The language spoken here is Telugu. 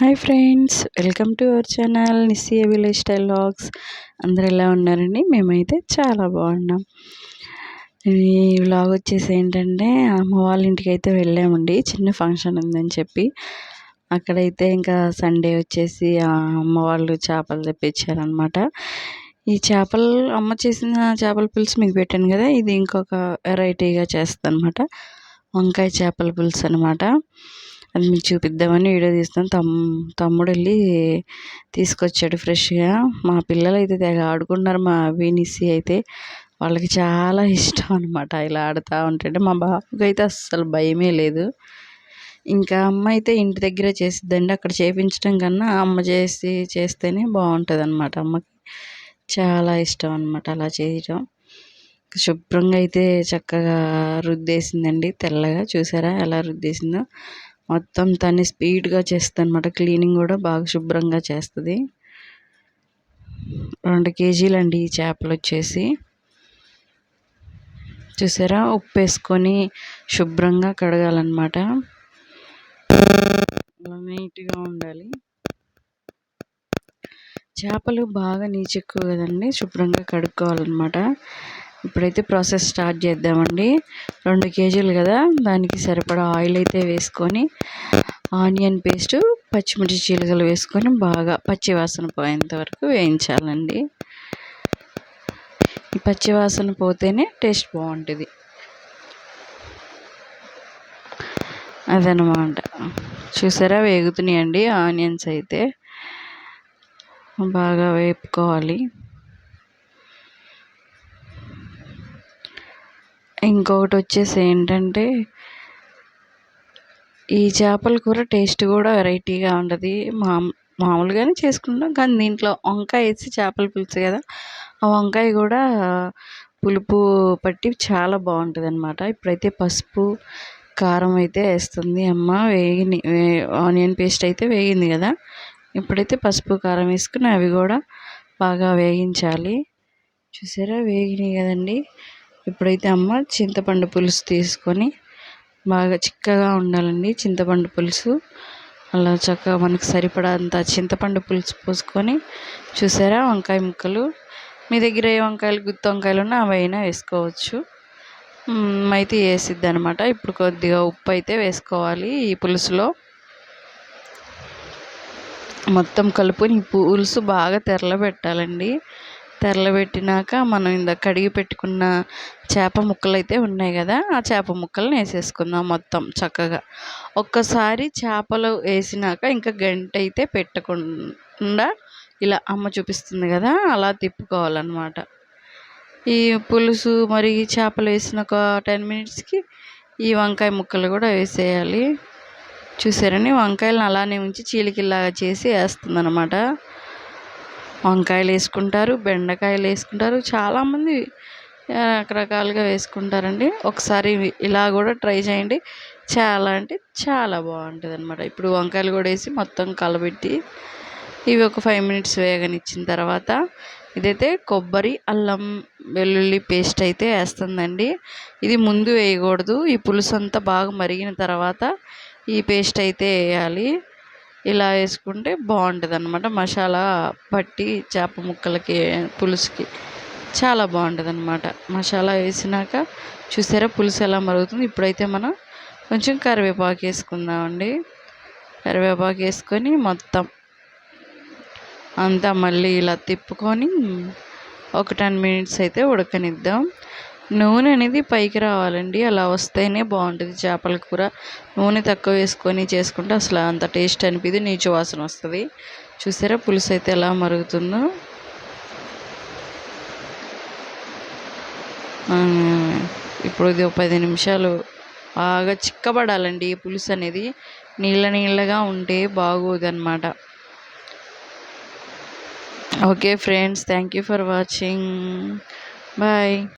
Hi friends welcome to our channel Nissi village style logs అందరు ఎలా ఉన్నారండి? మేమైతే చాలా బాగున్నాం. ఈ వ్లాగ్ వచ్చేసి ఏంటంటే అమ్మ వాళ్ళ ఇంటికి అయితే వెళ్ళామండి. చిన్న ఫంక్షన్ ఉందని చెప్పి. అక్కడైతే ఇంకా సండే వచ్చేసి అమ్మ వాళ్ళు చేపలు తెప్పించారనమాట ఈ చేపలు అమ్మ చేసిన చేపల పులుసు మీకు పెట్టాను కదా ఇది ఇంకొక వెరైటీగా చేస్తుంది అనమాట వంకాయ చేపల పులుసు అనమాట అది మీకు చూపిద్దామని వీడియో తీస్తాను. తమ్ తమ్ముడు వెళ్ళి తీసుకొచ్చాడు ఫ్రెష్గా. మా పిల్లలు అయితే తెగ ఆడుకుంటున్నారు మా వినిసి అయితే. వాళ్ళకి చాలా ఇష్టం అనమాట ఇలా ఆడుతూ ఉంటుంటే మా బాబుకి అయితే అస్సలు భయమే లేదు. ఇంకా అమ్మ అయితే ఇంటి దగ్గర చేసిద్దండి. అక్కడ చేపించడం కన్నా అమ్మ చేసి చేస్తేనే బాగుంటుంది అనమాట అమ్మకి చాలా ఇష్టం అనమాట అలా చేయటం. శుభ్రంగా అయితే చక్కగా రుద్దేసిందండి. తెల్లగా చూసారా ఎలా రుద్దేసిందో. మొత్తం తన్ని స్పీడ్గా చేస్తుంది అనమాట క్లీనింగ్ కూడా బాగా శుభ్రంగా చేస్తుంది. రెండు కేజీలండి ఈ చేపలు వచ్చేసి చూసారా? ఉప్పు వేసుకొని శుభ్రంగా కడగాలన్నమాట. నీట్గా ఉండాలి. చేపలు బాగా నీచు ఎక్కువ కదండి. శుభ్రంగా కడుక్కోవాలన్నమాట. ఇప్పుడైతే ప్రాసెస్ స్టార్ట్ చేద్దామండి. రెండు కేజీలు కదా? దానికి సరిపడా ఆయిల్ అయితే వేసుకొని ఆనియన్ పేస్ట్ పచ్చిమిర్చి చీలకలు వేసుకొని బాగా పచ్చివాసన పోయేంత వరకు వేయించాలండి. ఈ పచ్చివాసన పోతేనే టేస్ట్ బాగుంటుంది. అదనమాట. చూసారా? వేగుతున్నాయండి ఆనియన్స్ అయితే. బాగా వేపుకోవాలి. ఇంకొకటి వచ్చేసి ఏంటంటే ఈ చేపల కూర టేస్ట్ కూడా వెరైటీగా ఉంటుంది మా మామూలుగానే చేసుకుంటాం. కానీ దీంట్లో వంకాయ వేసి చేపల పులుసు కదా ఆ వంకాయ కూడా పులుపు పట్టి చాలా బాగుంటుంది అనమాట ఇప్పుడైతే పసుపు కారం అయితే వేస్తుంది. అమ్మ వేగిని ఆనియన్ పేస్ట్ అయితే వేగింది కదా. ఇప్పుడైతే పసుపు కారం వేసుకుని అవి కూడా బాగా వేగించాలి. చూసారా? వేగినాయి కదండి. ఇప్పుడైతే అమ్మ చింతపండు పులుసు తీసుకొని బాగా చిక్కగా ఉండాలండి చింతపండు పులుసు. అలా చక్కగా మనకు సరిపడంత చింతపండు పులుసు పోసుకొని చూసారా? వంకాయ ముక్కలు. మీ దగ్గర ఏ వంకాయలు గుత్తి వంకాయలు ఉన్నా అవైనా వేసుకోవచ్చు. అయితే వేసిద్ది అనమాట ఇప్పుడు కొద్దిగా ఉప్పు అయితే వేసుకోవాలి ఈ పులుసులో. మొత్తం కలుపుని పులుసు బాగా తెరలబెట్టాలండి. తెరలబెట్టినాక మనం ఇందాక కడిగి పెట్టుకున్న చేప ముక్కలు అయితే ఉన్నాయి కదా ఆ చేప ముక్కలను వేసేసుకుందాం మొత్తం చక్కగా. ఒక్కసారి చేపలు వేసినాక ఇంకా గంట అయితే పెట్టకుండా ఇలా అమ్మ చూపిస్తుంది కదా అలా తిప్పుకోవాలన్నమాట. ఈ పులుసు మరి చేపలు వేసిన ఒక టెన్ మినిట్స్కి ఈ వంకాయ ముక్కలు కూడా వేసేయాలి. చూసారని వంకాయలను అలానే ఉంచి చీలికిల్లాగా చేసి వేస్తుంది అనమాట వంకాయలు వేసుకుంటారు బెండకాయలు వేసుకుంటారు చాలామంది రకరకాలుగా వేసుకుంటారండి. ఒకసారి ఇలా కూడా ట్రై చేయండి. చాలా అంటే చాలా బాగుంటుంది అనమాట ఇప్పుడు వంకాయలు కూడా వేసి మొత్తం కలబెట్టి ఇవి ఒక ఫైవ్ మినిట్స్ వేగనిచ్చిన తర్వాత ఇదైతే కొబ్బరి అల్లం వెల్లుల్లి పేస్ట్ అయితే వేస్తుందండి. ఇది ముందు వేయకూడదు. ఈ పులుసు అంతా బాగా మరిగిన తర్వాత ఈ పేస్ట్ అయితే వేయాలి. ఇలా వేసుకుంటే బాగుంటుంది అనమాట మసాలా పట్టి చేప ముక్కలకి పులుసుకి చాలా బాగుంటుంది అనమాట మసాలా వేసినాక చూసారా పులుసు ఎలా మరుగుతుంది? ఇప్పుడైతే మనం కొంచెం కరివేపాకు వేసుకుందామండి. కరివేపాకు వేసుకొని మొత్తం అంతా మళ్ళీ ఇలా తిప్పుకొని ఒక టెన్ మినిట్స్ అయితే ఉడకనిద్దాం. నూనె అనేది పైకి రావాలండి. అలా వస్తేనే బాగుంటుంది చేపల కూర. నూనె తక్కువ వేసుకొని చేసుకుంటే అసలు అంత టేస్ట్ అనిపిది నీచు వాసన వస్తుంది. చూసారా పులుసు అయితే ఎలా మరుగుతుందో? ఇప్పుడు ఇది ఒక పది నిమిషాలు బాగా చిక్కబడాలండి ఈ పులుసు అనేది నీళ్ళ నీళ్ళగా ఉంటే బాగోదు అనమాట okay friends thank you for watching. Bye.